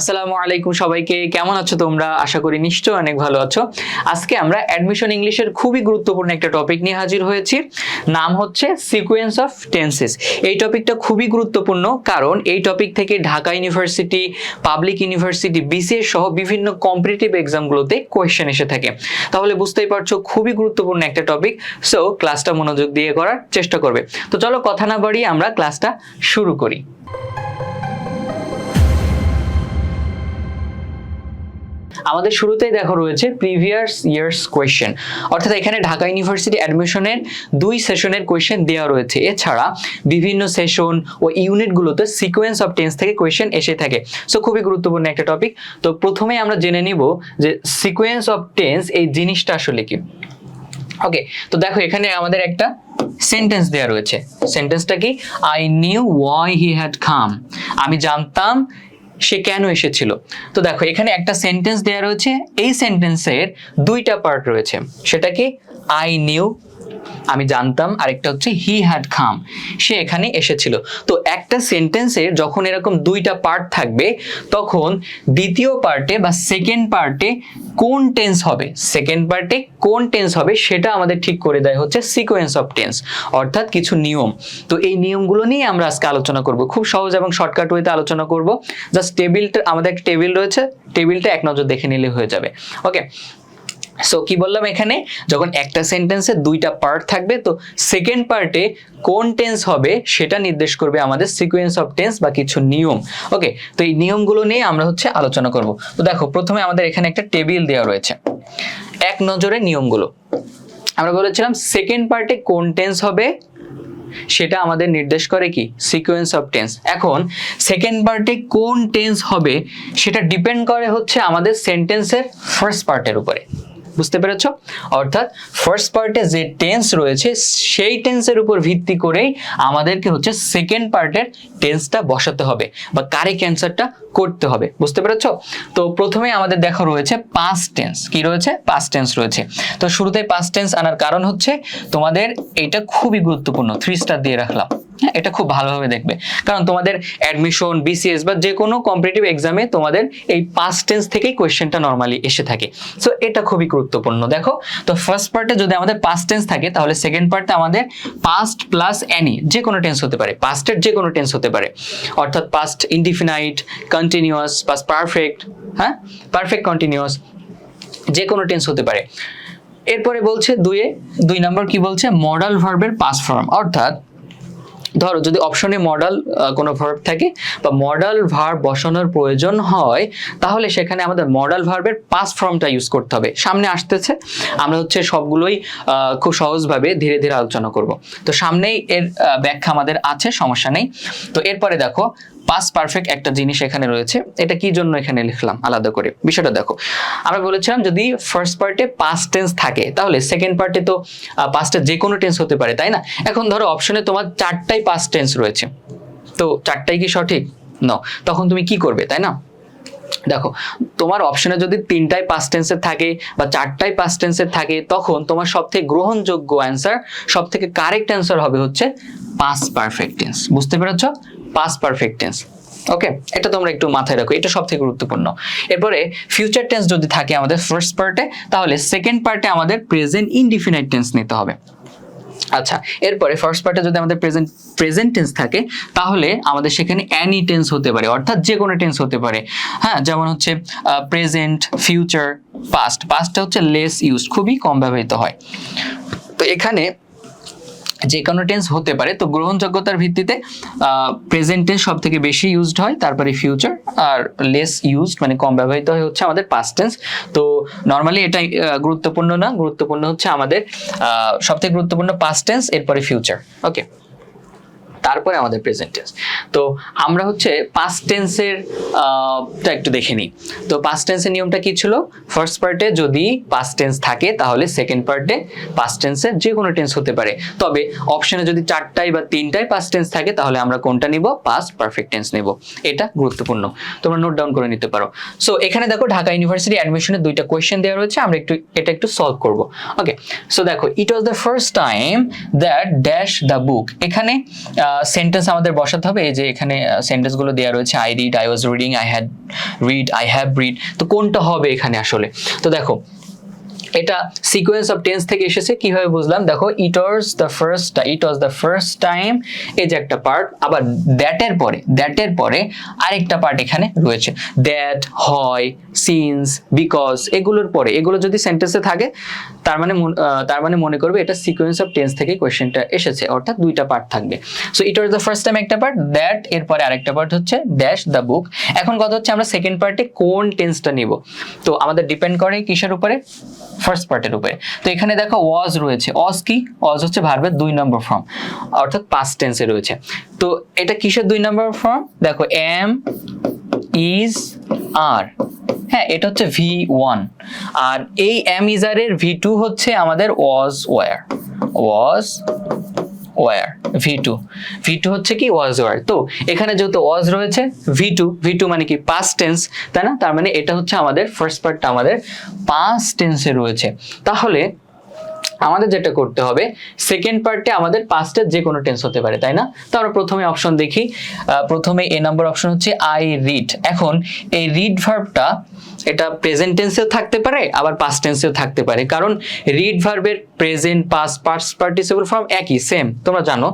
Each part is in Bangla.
আসসালামু আলাইকুম সবাইকে। কেমন আছো তোমরা? আশা করি নিশ্চয় অনেক ভালো আছো। আজকে আমরা অ্যাডমিশন ইংলিশের খুবই গুরুত্বপূর্ণ একটা টপিক নিয়ে হাজির হয়েছি। নাম হচ্ছে সিকোয়েন্স অফ টেন্সেস এই টপিকটা খুবই গুরুত্বপূর্ণ কারণ এই টপিক থেকে Dhaka university public university BCS সহ বিভিন্ন কম্পিটিটিভ এক্সামগুলোতে কোয়েশ্চেন এসে থাকে। তাহলে বুঝতেই পারছ, খুবই গুরুত্বপূর্ণ একটা টপিক সো ক্লাসটা মনোযোগ দিয়ে করার চেষ্টা করবে। তো চলো কথা না বাড়িয়ে আমরা ক্লাসটা শুরু করি। আমাদের শুরুতেই দেখো রয়েছে প্রিভিয়াস ইয়ার্স কোয়েশ্চেন অর্থাৎ এখানে ঢাকা ইউনিভার্সিটি অ্যাডমিশনের দুই সেশনের কোয়েশ্চেন দেওয়া রয়েছে। এছাড়া বিভিন্ন সেশন ও ইউনিটগুলোতে সিকোয়েন্স অফ টেন্স থেকে কোয়েশ্চেন এসে থাকে। সো খুবই গুরুত্বপূর্ণ একটা টপিক তো প্রথমে আমরা জেনে নিব যে সিকোয়েন্স অফ টেন্স এই জিনিসটা আসলে কি। ওকে তো দেখো এখানে আমাদের একটা সেন্টেন্স দেওয়া রয়েছে। সেন্টেন্সটা কি? I knew why he had come আমি জানতাম সে কেন এসেছিল? তো দেখো, এখানে একটা সেন্টেন্স দেওয়া রয়েছে। এই সেন্টেন্সের দুইটা পার্ট রয়েছে। সেটা কি? আই নিউ আমি জানতাম আরেকটা হচ্ছে হি হ্যাড খাম সে এখানে এসেছিল। তো একটা সেন্টেন্সের যখন এরকম দুইটা পার্ট থাকবে, তখন দ্বিতীয় পার্টে বা সেকেন্ড পার্টে কোন টেন্স হবে? সেকেন্ড পার্টে কোন টেন্স হবে? সেটা আমাদের ঠিক করে দেয় হচ্ছে সিকোয়েন্স অফ টেন্স অর্থাৎ কিছু নিয়ম। তো এই নিয়মগুলো নিয়ে আমরা আজকে আলোচনা করব। খুব সহজ এবং শর্টকাট ওয়েতে আলোচনা করব। জাস্ট টেবিলটা আমাদের একটা টেবিল রয়েছে। টেবিলটা এক নজর দেখে নিলে হয়ে যাবে। ওকে সো কি বললাম এখানে? যখন একটা সেন্টেন্সে দুইটা পার্ট থাকবে, তো সেকেন্ড পার্টে কোন টেন্স হবে সেটা নির্দেশ করবে আমাদের সিকোয়েন্স অফ টেন্স বা কিছু নিয়ম। ওকে তো এই নিয়মগুলো নিয়ে আমরা হচ্ছে আলোচনা করব। তো দেখো, প্রথমে আমাদের এখানে একটা টেবিল দেওয়া রয়েছে। এক নজরে নিয়মগুলো। আমরা বলেছিলাম সেকেন্ড পার্টে কোন টেন্স হবে সেটা আমাদের নির্দেশ করে কি? সিকোয়েন্স অফ টেন্স এখন সেকেন্ড পার্টে কোন টেন্স হবে সেটা ডিপেন্ড করে হচ্ছে আমাদের সেন্টেন্সের ফার্স্ট পার্টের উপরে। বুঝতে পেরেছ? অর্থাৎ ফার্স্ট পার্টে যে টেন্স রয়েছে, সেই টেন্সের উপর ভিত্তি করেই আমাদেরকে হচ্ছে সেকেন্ড পার্টের টেন্সটা বসাতে হবে বা কারেক্ট অ্যান্সারটা করতে হবে। বুঝতে পেরেছ? তো প্রথমে আমাদের দেখা রয়েছে পাস্ট টেন্স কি রয়েছে? পাস্ট টেন্স রয়েছে। তো শুরুতে পাস্ট টেন্স আনার কারণ হচ্ছে তোমাদের এটা খুবই গুরুত্বপূর্ণ। থ্রি স্টার দিয়ে রাখলাম। হ্যাঁ এটা খুব ভালোভাবে দেখবে। কারণ তোমাদের অ্যাডমিশন বিসিএস বা যে কোনো কম্পিটিটিভ এক্সামে তোমাদের এই পাস্ট টেন্স থেকেই কোয়েশ্চেনটা নর্মালি এসে থাকে। সো এটা খুবই গুরুত্বপূর্ণ। দেখো, তো ফার্স্ট পার্টে যদি আমাদের পাস্ট টেন্স থাকে, তাহলে সেকেন্ড পার্টে আমাদের পাস্ট প্লাস অ্যানি যে কোনো টেন্স হতে পারে। পাস্টের যে কোনো টেন্স হতে পারে। অর্থাৎ past indefinite continuous past perfect হ্যাঁ? পারফেক্ট কন্টিনিউয়াস যে কোনো টেন্স হতে পারে। এরপরে বলছে দুয়ে দুই নম্বর কি বলছে? মডাল ভার্বের পাস ফর্ম অর্থাৎ ধরো যদি অপশনে মডাল কোনো ভার্ব থাকে, বা মডাল ভার্ব বসানোর প্রয়োজন হয়, তাহলে সেখানে আমাদের মডাল ভার্বের পাস ফর্মটা ইউজ করতে হবে। সামনে আসতেছে, আমরা হচ্ছে সবগুলোই খুব সহজভাবে ধীরে ধীরে আলোচনা করব। তো সামনেই এর ব্যাখ্যা আমাদের আছে, সমস্যা নেই। তো এরপরে দেখো পাস পারফেক্ট একটা জিনিস এখানে রয়েছে। এটা কি জন্য এখানে লিখলাম? আলাদা করে। বিষয়টা দেখো। আমরা বলেছিলাম যদি ফার্স্ট পার্টে পাস্ট টেন্স থাকে, তাহলে সেকেন্ড পার্টে তো পাস্টে যে কোনো টেন্স হতে পারে, তাই না? এখন ধরো অপশনে তোমার চারটাই পাস্ট টেন্স রয়েছে। তো চারটাই কি সঠিক? ন তখন তুমি কি করবে, তাই না? দেখো, তোমার অপশনে যদি তিনটাই পাস্ট টেন্সের থাকে বা চারটাই পাস্ট টেন্সের থাকে, তখন তোমার সব থেকে গ্রহণযোগ্য অ্যান্সার সব থেকে কারেক্ট অ্যান্সার হবে হচ্ছে পাস পারফেক্ট টেন্স বুঝতে পেরেছ? পাস পারফেক্ট টেন্স ওকে এটা তোমরা একটু মাথায় রাখো। এটা সব থেকে গুরুত্বপূর্ণ। এরপরে ফিউচার টেন্স যদি থাকে আমাদের ফার্স্ট পার্টে তাহলে সেকেন্ড পার্টে আমাদের প্রেজেন্ট ইনডিফিনাইট টেন্স নিতে হবে। আচ্ছা এরপরে ফার্স্ট পার্টে যদি আমাদের প্রেজেন্ট প্রেজেন্ট টেন্স থাকে, তাহলে আমাদের সেখানে অ্যানি টেন্স হতে পারে, অর্থাৎ যে কোনো টেন্স হতে পারে। হ্যাঁ যেমন হচ্ছে প্রেজেন্ট ফিউচার পাস্ট পাস্টটা হচ্ছে লেস ইউজ খুবই কম ব্যবহৃত হয়। তো এখানে যে কোনো টেন্স হতে পারে, তো গ্রহণযোগ্যতার ভিত্তিতে প্রেজেন্ট টেন্স সব থেকে বেশি ইউজড হয়, তারপরে ফিউচার আর লেস ইউজড মানে কম ব্যবহৃত হয় হচ্ছে আমাদের পাস্ট টেন্স তো নর্মালি এটা গুরুত্বপূর্ণ না, গুরুত্বপূর্ণ হচ্ছে আমাদের সব থেকে গুরুত্বপূর্ণ পাস্ট টেন্স এরপরে ফিউচার ওকে তারপরে আমাদের প্রেজেন্ট টেন্স তো আমরা হচ্ছে পাস্ট টেন্সের টা একটু দেখে নিই। তো পাস্ট টেন্সের নিয়মটা কি ছিল? ফার্স্ট পার্টে যদি পাস্ট টেন্স থাকে, তাহলে সেকেন্ড পার্টে পাস্ট টেন্সের যে কোনো টেন্স হতে পারে। তবে অপশনে যদি চারটায় বা তিনটায় পাস্ট টেন্স থাকে, তাহলে আমরা কোনটা নিব? পাস্ট পারফেক্ট টেন্স নিব। এটা গুরুত্বপূর্ণ। তোমরা নোট ডাউন করে নিতে পারো। সো এখানে দেখো ঢাকা ইউনিভার্সিটি অ্যাডমিশনের দুইটা কোয়েশ্চেন দেওয়া রয়েছে। আমরা একটু, এটা একটু সলভ করব। ওকে সো দেখো it was the first time that dash the book এখানে সেন্টেন্স আমাদের বসাতে হবে, এই যে এখানে সেন্টেন্সগুলো দেওয়া রয়েছে I read I was reading I had read I have read তো কোনটা হবে এখানে আসলে? তো দেখো এটা সিকোয়েন্স অফ টেন্স থেকে এসেছে, কীভাবে বুঝলাম? দেখো it was the first it was the first time এই যে একটা পার্ট আবার দ্যাটের পরে দ্যাটের পরে আরেকটা পার্ট এখানে রয়েছে। দ্যাট হয় সিন্স বিকজ এগুলোর পরে, এগুলো যদি সেন্টেন্সে থাকে, তার মানে তার মানে মনে করবে এটা সিকোয়েন্স অফ টেন্স থেকে কোয়েশ্চেনটা এসেছে, অর্থাৎ দুইটা পার্ট থাকবে। So it was the first time একটা পার্ট দ্যাট এরপরে আরেকটা পার্ট হচ্ছে ড্যাশ দ্য বুক এখন কথা হচ্ছে আমরা সেকেন্ড পার্টে কোন টেন্সটা নিব? তো আমাদের ডিপেন্ড করে কিসের উপরে? ফার্স্ট পার্টের উপরে। তো এখানে দেখো ওয়াজ রয়েছে। অজ কি? অজ হচ্ছে ভার্বের দুই নম্বর ফর্ম অর্থাৎ পাস্ট টেন্সে রয়েছে। তো এটা কিসের দুই নম্বর ফর্ম দেখো এম ইজ আর হ্যাঁ এটা হচ্ছে ভি ওয়ান আর এই এম ইজারের ভি টু হচ্ছে আমাদের was were was were V two V two হচ্ছে কি ওয়াজ ওয়ার তো এখানে যেহেতু ওয়াজ রয়েছে ভি টু ভি টু মানে কি পাস্ট টেন্স তাই না? তার মানে এটা হচ্ছে আমাদের ফার্স্ট পার্টটা আমাদের পাস্ট টেন্সে রয়েছে। তাহলে আমাদের যেটা করতে হবে সেকেন্ড পার্টে আমাদের পাস্টের যে কোনো টেন্স হতে পারে, তাই না? তো আমরা প্রথমে অপশন দেখি। প্রথমে এ নাম্বার অপশন হচ্ছে আই রিড এখন এই রিড ভার্বটা এটা প্রেজেন্ট টেন্সেও থাকতে পারে, আবার পাস্ট টেন্সেও থাকতে পারে। কারণ রিড ভার্বের present past past participle form একই সেম তোমরা জানো।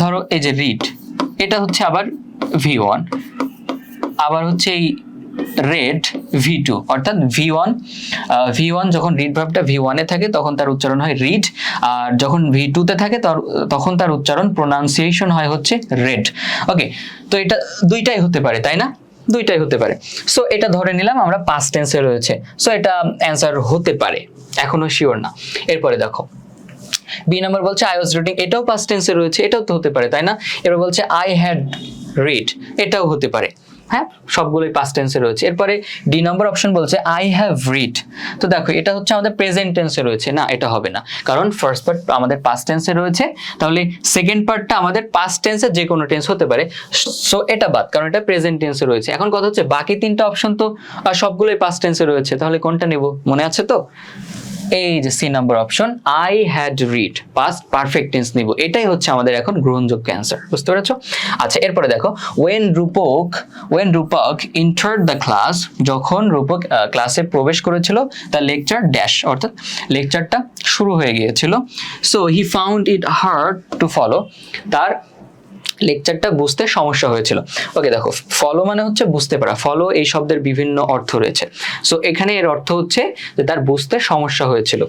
ধরো এই যে রিড এটা হচ্ছে আবার ভি ওয়ান আবার হচ্ছে এই রেড ভি টু অর্থাৎ ভি ওয়ান ভি ওয়ান যখন রিড ভার্বটা ভি ওয়ানে থাকে, তখন তার উচ্চারণ হয় রিড আর যখন ভি টুতে থাকে তখন তার উচ্চারণ প্রোনাউন্সিয়েশন হয় হচ্ছে রেড ওকে তো এটা দুইটাই হতে পারে, তাই না? দুইটাই হতে পারে। সো এটা ধরে নিলাম আমরা পাস্ট টেন্সে রয়েছে। সো এটা অ্যান্সার হতে পারে, এখনও শিওর না। এরপরে দেখো বি নাম্বার বলছে আই ওয়াজ রিডিং এটাও পাস্ট টেন্সে রয়েছে, এটাও তো হতে পারে, তাই না? এবার বলছে আই হ্যাড রিড এটাও হতে পারে। হ্যাঁ সবগুলোই পাস্ট টেন্সে রয়েছে। এরপরে ডি নম্বর অপশন বলছে আই হ্যাভ রিড তো দেখো, এটা হচ্ছে আমাদের প্রেজেন্ট টেন্সে রয়েছে। না, এটা হবে না। কারণ ফার্স্ট পার্ট আমাদের পাস্ট টেন্সে রয়েছে। তাহলে সেকেন্ড পার্টটা আমাদের পাস্ট টেন্সে যে কোনো টেন্স হতে পারে। সো এটা বাদ, কারণ এটা প্রেজেন্ট টেন্সে রয়েছে। এখন কথা হচ্ছে, বাকি তিনটা অপশন তো সবগুলোই পাস্ট টেন্সে রয়েছে। তাহলে কোনটা নেব? মনে আছে তো? এই যে C number option I had read past perfect tense নিব। এটাই হচ্ছে আমাদের এখন গ্রহণযোগ্য অ্যান্সার বুঝতে পেরেছ? আচ্ছা এরপরে দেখো when Rupak when Rupak enter the class যখন রূপক ক্লাসে প্রবেশ করেছিল তার লেকচার ড্যাশ অর্থাৎ লেকচারটা শুরু হয়ে গিয়েছিল। So he found it hard to follow তার লেকচারটা বুঝতে সমস্যা হয়েছিল। ওকে দেখো ফলো মানে হচ্ছে বুঝতে পারা। ফলো এই শব্দের বিভিন্ন অর্থ রয়েছে। সো এখানে এর অর্থ হচ্ছে যে তার বুঝতে সমস্যা হয়েছিল।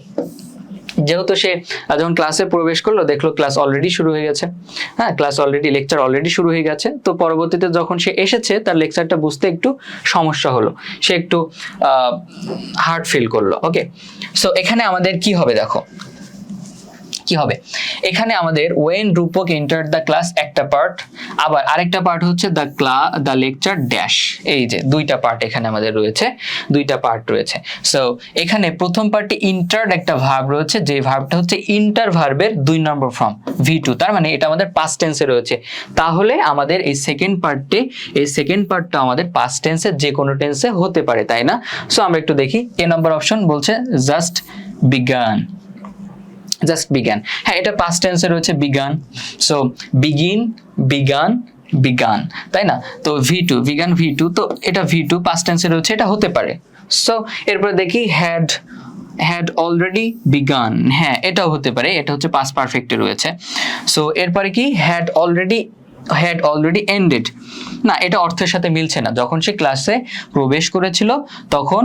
যেহেতু সে যখন ক্লাসে প্রবেশ করল, দেখল ক্লাস অলরেডি শুরু হয়ে গেছে। হ্যাঁ ক্লাস অলরেডি লেকচার অলরেডি শুরু হয়ে গেছে। তো পরবর্তীতে যখন সে এসেছে, তার লেকচারটা বুঝতে একটু সমস্যা হলো। সে একটু হার্ড ফিল করল। ওকে সো এখানে আমাদের কি হবে, দেখো? কি হবে? এখানে আমাদের when Rupak enter the class একটা পার্ট আবার আরেকটা পার্ট হচ্ছে দ্য ক্লা দ্য লেকচার ড্যাশ এই যে দুইটা পার্ট এখানে আমাদের রয়েছে, দুইটা পার্ট রয়েছে। সো এখানে প্রথম পার্টে ইন্টার একটা ভার্ব রয়েছে, যে ভার্বটা হচ্ছে ইন্টার ভার্বের দুই নম্বর ফর্ম ভি টু তার মানে এটা আমাদের পাস্ট টেন্সে রয়েছে। তাহলে আমাদের এই সেকেন্ড পার্টে এই সেকেন্ড পার্টটা আমাদের পাস্ট টেন্সে যে কোনো টেন্সে হতে পারে, তাই না? সো আমরা একটু দেখি। এ নম্বর অপশন বলছে জাস্ট বিজ্ঞান জাস্ট বিজ্ঞান হ্যাঁ এটা পাস্ট টেন্সে রয়েছে বিজ্ঞান সো বিগিন বিজ্ঞান বিজ্ঞান তাই না? তো V two began V two তো এটা ভি টু পাস্ট টেন্সে রয়েছে, এটা হতে পারে। সো এরপর দেখি হ্যাড হ্যাড অলরেডি বিগান হ্যাঁ এটাও হতে পারে, এটা হচ্ছে পাস পারফেক্টে রয়েছে। সো এরপরে কি? Had already had already ended না, এটা অর্থের সাথে মিলছে না। যখন সে ক্লাসে প্রবেশ করেছিল, তখন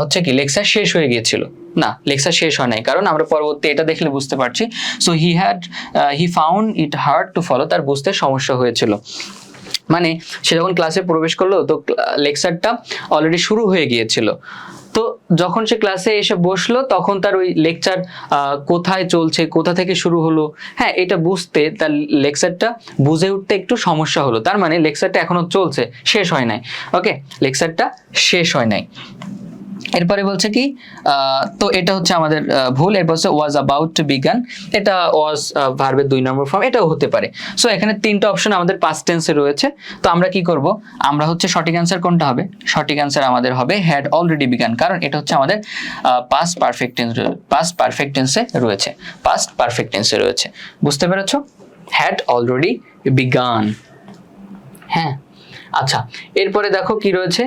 হচ্ছে কি, লেকচার শেষ হয়ে গিয়েছিল। না, লেকচার শেষ হয় নাই। কারণ আমরা পরবর্তী এটা দেখলে বুঝতে পারছি। So he had he found it hard to follow তার বুঝতে সমস্যা হয়েছিল। মানে সে যখন ক্লাসে প্রবেশ করল, তো লেকচারটা অলরেডি শুরু হয়ে গিয়েছিল। তো যখন সে ক্লাসে এসে বসল, তখন তার ওই লেকচার কোথায় চলছে, কোথা থেকে শুরু হলো? হ্যাঁ এটা বুঝতে তার লেকচারটা বুঝে উঠতে একটু সমস্যা হলো। তার মানে লেকচারটা এখনও চলছে, শেষ হয় নাই। ওকে লেকচারটা শেষ হয় নাই। এরপরে বলছে কি তো এটা হচ্ছে আমাদের ভুল। এরপর হচ্ছে ওয়াজ অ্যাবাউট টু বিগান এটা ওয়াজ ভার্বের দুই নম্বর ফর্ম এটাও হতে পারে। সো এখানে তিনটা অপশন আমাদের পাস্ট টেন্সে রয়েছে। তো আমরা কি করব? আমরা হচ্ছে সঠিক অ্যান্সার কোনটা হবে? সঠিক অ্যান্সার আমাদের হবে হ্যাড অলরেডি বিগান কারণ এটা হচ্ছে আমাদের past perfect tense past perfect টেন্সে রয়েছে। পাস্ট পারফেক্ট টেন্সে রয়েছে। বুঝতে পেরেছ? হ্যাড অলরেডি বিগান হ্যাঁ। আচ্ছা এরপরে দেখো কি রয়েছে?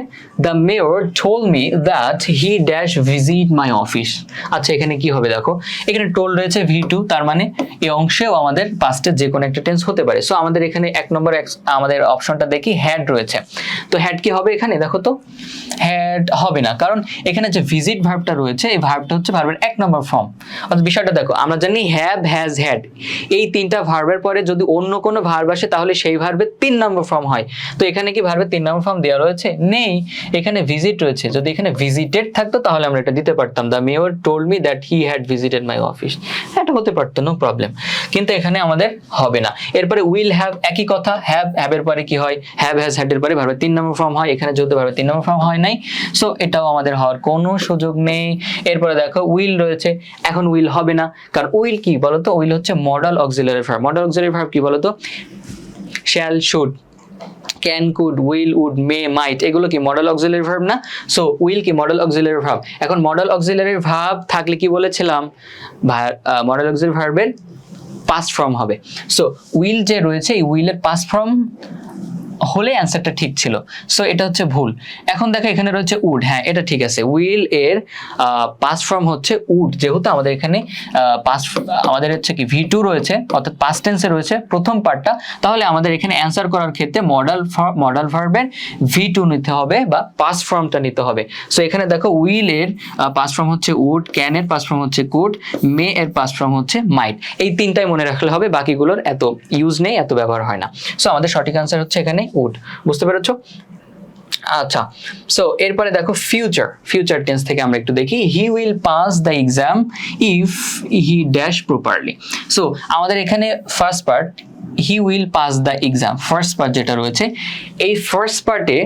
The mayor told me that he dash visit my office আচ্ছা এখানে কি হবে দেখো? এখানে টোল রয়েছে ভি টু তার মানে এই অংশেও আমাদের পাস্টের যে কোনো একটা টেন্স হতে পারে। সো আমাদের এখানে এক নম্বর আমাদের অপশনটা দেখি হ্যাড রয়েছে। তো হ্যাড কি হবে এখানে? দেখো তো হ্যাড হবে না। কারণ এখানে যে ভিজিট ভার্বটা রয়েছে, এই ভার্বটা হচ্ছে ভার্বের এক নম্বর ফর্ম অর্থাৎ বিষয়টা দেখো, আমরা জানি হ্যাভ হ্যাজ হ্যাড এই তিনটা ভার্বের পরে যদি অন্য কোনো ভার্ব আসে, তাহলে সেই ভার্বের তিন নম্বর ফর্ম হয়। তো এখানে কি ভার্বের তিন নম্বর ফর্ম দেওয়া রয়েছে। নেই, এখানে ভিজিট রয়েছে। যদি এখানে ভিজিটেড থাকতো, তাহলে আমরা এটা দিতে পারতাম। The mayor told me that he had visited my office এটা হতে পারতো নো প্রবলেম কিন্তু এখানে আমাদের হবে না। এরপরে উইল হ্যাভ একই কথা। হ্যাভ হ্যাভের পরে কি হয়? হ্যাভ হ্যাজ হ্যাডের পরে ভার্বের তিন নম্বর ফর্ম হয়। এখানে যেহেতু ভার্বের তিন নম্বর ফর্ম হয় নাই। সো এটাও আমাদের হওয়ার কোনো সুযোগ নেই। এরপরে দেখো উইল রয়েছে। এখন উইল হবে না। কারণ উইল কি বলতো? উইল হচ্ছে modal auxiliary verb modal auxiliary verb কি বলতো? Shall should can could will would may might এগুলো কি মডেল অক্সিলারি ভার্ব না? সো উইল কি মডেল অক্সিলারি ভার্ব এখন মডেল অক্সিলারি ভার্ব থাকলে কি বলেছিলাম? মডেল অক্সিলারি ভার্বের পাস্ট ফর্ম হবে। সো উইল যে রয়েছে, এই উইলের পাস্ট ফর্ম হলে অ্যান্সারটা ঠিক ছিল। সো এটা হচ্ছে ভুল। এখন দেখো এখানে রয়েছে উড হ্যাঁ এটা ঠিক আছে। উইল এর পাস্ট ফর্ম হচ্ছে উড যেহেতু আমাদের এখানে পাস্ট আমাদের হচ্ছে কি ভি টু রয়েছে, অর্থাৎ পাস্ট টেন্সে রয়েছে প্রথম পার্টটা তাহলে আমাদের এখানে অ্যান্সার করার ক্ষেত্রে মডেল মডেল ভার্বের ভি টু নিতে হবে বা পাস্ট ফর্মটা নিতে হবে। সো এখানে দেখো উইল এর পাস্ট ফর্ম হচ্ছে উড ক্যান এর পাস্ট ফর্ম হচ্ছে কুড মে এর পাস্ট ফর্ম হচ্ছে মাইট এই তিনটাই মনে রাখলে হবে, বাকিগুলোর এত ইউজ নেই, এত ব্যবহার হয় না। সো আমাদের সঠিক আনসার হচ্ছে এখানে উড বুঝতে পেরেছ? আচ্ছা সো এরপরে দেখো ফিউচার ফিউচার টেন্স থেকে আমরা একটু দেখি। He will pass the exam if he dash properly so আমাদের এখানে first part he will pass the exam first part যেটা রয়েছে, এই ফার্স্ট পার্টে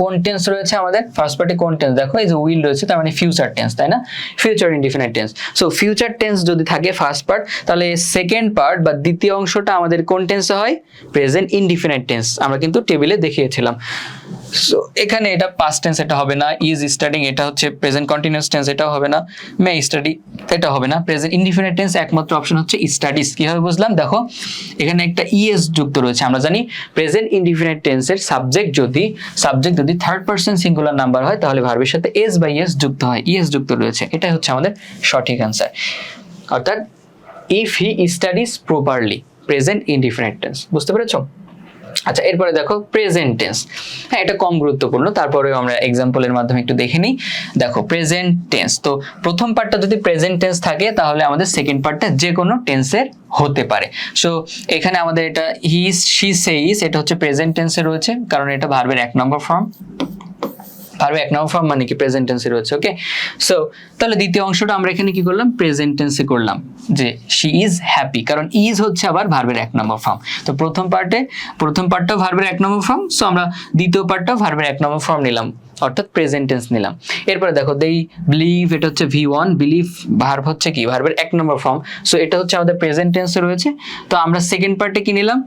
কোন টেন্স রয়েছে আমাদের ফার্স্ট পার্টি কোন টেন্স দেখো, এই যে উইল রয়েছে, তার মানে ফিউচার টেন্স তাই না? Future indefinite tense so future tense যদি থাকে ফার্স্ট পার্ট তাহলে সেকেন্ড পার্ট বা দ্বিতীয় অংশটা আমাদের কোন টেন্সে হয়? প্রেজেন্ট ইনডিফিনাইট টেন্স আমরা কিন্তু টেবিলে দেখিয়েছিলাম। সো এখানে এটা পাস্ট টেন্স এটা হবে না ইজ স্টাডিং এটা হচ্ছে প্রেজেন্ট কন্টিনিউয়াস টেন্স এটাও হবে না মে স্টাডি এটা হবে না। প্রেজেন্ট ইনডিফিনাইট টেন্স একমাত্র অপশন হচ্ছে স্টাডিজ কীভাবে বুঝলাম? দেখো, এখানে একটা ইএস যুক্ত রয়েছে, আমরা জানি প্রেজেন্ট ইনডিফিনাইট টেন্সের সাবজেক্ট যদি সাবজেক্ট যদি থার্ড পার্সন সিঙ্গুলার নাম্বার হয়, তাহলে ভার্বের সাথে এস বাই এস যুক্ত হয়। ইএস যুক্ত রয়েছে, এটাই হচ্ছে আমাদের সঠিক অ্যান্সার অর্থাৎ if he studies properly present indefinite tense বুঝতে পেরেছ? আচ্ছা এরপরে দেখো প্রেজেন্ট টেন্স হ্যাঁ এটা কম গুরুত্বপূর্ণ, তারপরেও আমরা এক্সাম্পলের মাধ্যমে একটু দেখে নিই। দেখো প্রেজেন্ট টেন্স তো প্রথম পার্টটা যদি প্রেজেন্ট টেন্স থাকে, তাহলে আমাদের সেকেন্ড পার্টটা যে কোনো টেন্সের হতে পারে। সো এখানে আমাদের এটা হি শি সেইস এটা হচ্ছে প্রেজেন্ট টেন্সে রয়েছে, কারণ এটা ভার্বের এক নম্বর ফর্ম ভার্বে এক নম্বর ফর্ম মানে কি প্রেজেন্ট টেন্সে রয়েছে ওকে সো তাহলে দ্বিতীয় অংশটা আমরা এখানে কি করলাম? প্রেজেন্ট টেন্সে করলাম, যে শি ইজ হ্যাপি কারণ ইজ হচ্ছে আবার ভার্বের এক নম্বর ফর্ম তো প্রথম পার্টে প্রথম পার্টটাও ভার্বের এক নম্বর ফর্ম সো আমরা দ্বিতীয় পার্টটাও ভার্বের এক নম্বর ফর্ম নিলাম। অর্থাৎ প্রেজেন্ট টেন্স নিলাম। এরপরে দেখো দেই বিলিভ এটা হচ্ছে ভি ওয়ান বিলিভ ভার্ব হচ্ছে কি? ভার্বের এক নম্বর ফর্ম সো এটা হচ্ছে আমাদের প্রেজেন্ট টেন্সে রয়েছে। তো আমরা সেকেন্ড পার্টে কি নিলাম?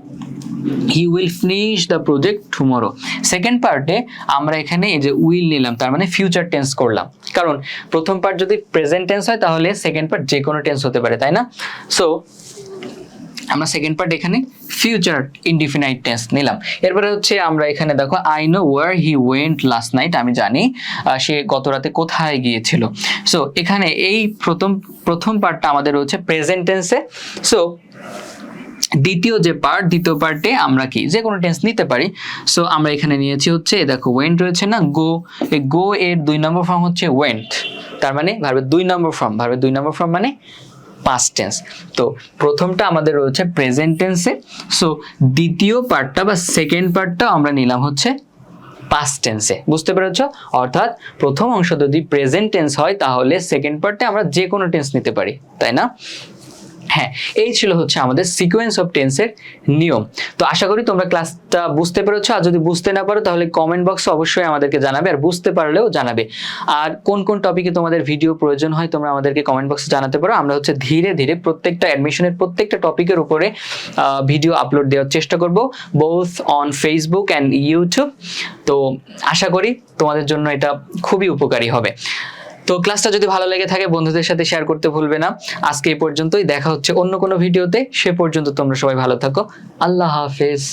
He will finish the project tomorrow second পার্টে আমরা এখানে এই যে উইল নিলাম, তার মানে ফিউচার টেন্স করলাম। কারণ প্রথম পার্ট যদি প্রেজেন্ট টেন্স হয়, তাহলে সেকেন্ড পার্ট যে কোনো টেন্স হতে পারে, তাই না? সো আমরা সেকেন্ড পার্ট এখানে ফিউচার ইনডিফিনাইট টেন্স নিলাম। এরপরে হচ্ছে আমরা এখানে দেখো I know where he went last night আমি জানি সে গত রাতে কোথায় গিয়েছিল। সো এখানে এই প্রথম প্রথম পার্টটা আমাদের রয়েছে প্রেজেন্ট টেন্সে সো দ্বিতীয় যে পার্ট দ্বিতীয় পার্টে আমরা কি? যে কোনো টেন্স নিতে পারি। সো আমরা এখানে নিয়েছি হচ্ছে দেখো ওয়েন্ট রয়েছে না গো গো এর দুই নম্বর ফর্ম হচ্ছে ওয়েন্ট তার মানে ভার্বের দুই নম্বর ফর্ম ভার্বের দুই নম্বর ফর্ম মানে পাস্ট টেন্স তো প্রথমটা আমাদের রয়েছে প্রেজেন্ট টেন্সে সো দ্বিতীয় পার্টটা বা সেকেন্ড পার্টটা আমরা নিলাম হচ্ছে পাস্ট টেন্সে বুঝতে পেরেছ? অর্থাৎ প্রথম অংশ যদি প্রেজেন্ট টেন্স হয়, তাহলে সেকেন্ড পার্টে আমরা যে কোনো টেন্স নিতে পারি, তাই না? হ্যাঁ এই ছিল হচ্ছে আমাদের সিকোয়েন্স অফ টেন্সের নিয়ম। তো আশা করি তোমরা ক্লাসটা বুঝতে পেরেছ। আর যদি বুঝতে না পারো, তাহলে কমেন্ট বক্সে অবশ্যই আমাদেরকে জানাবে আর বুঝতে পারলেও জানাবে। আর কোন কোন টপিকে তোমাদের ভিডিও প্রয়োজন হয়, তোমরা আমাদেরকে কমেন্ট বক্সে জানাতে পারো। আমরা হচ্ছে ধীরে ধীরে প্রত্যেকটা অ্যাডমিশনের প্রত্যেকটা টপিকের উপরে ভিডিও আপলোড দেওয়ার চেষ্টা করব both on Facebook and YouTube তো আশা করি তোমাদের জন্য এটা খুবই উপকারী হবে। তো ক্লাসটা যদি ভালো লেগে থাকে, বন্ধুদের সাথে শেয়ার করতে ভুলবে না। আজকে এই পর্যন্তই। দেখা হচ্ছে অন্য কোনো ভিডিওতে সে পর্যন্ত তোমরা সবাই ভালো থাকো। আল্লাহ হাফেজ।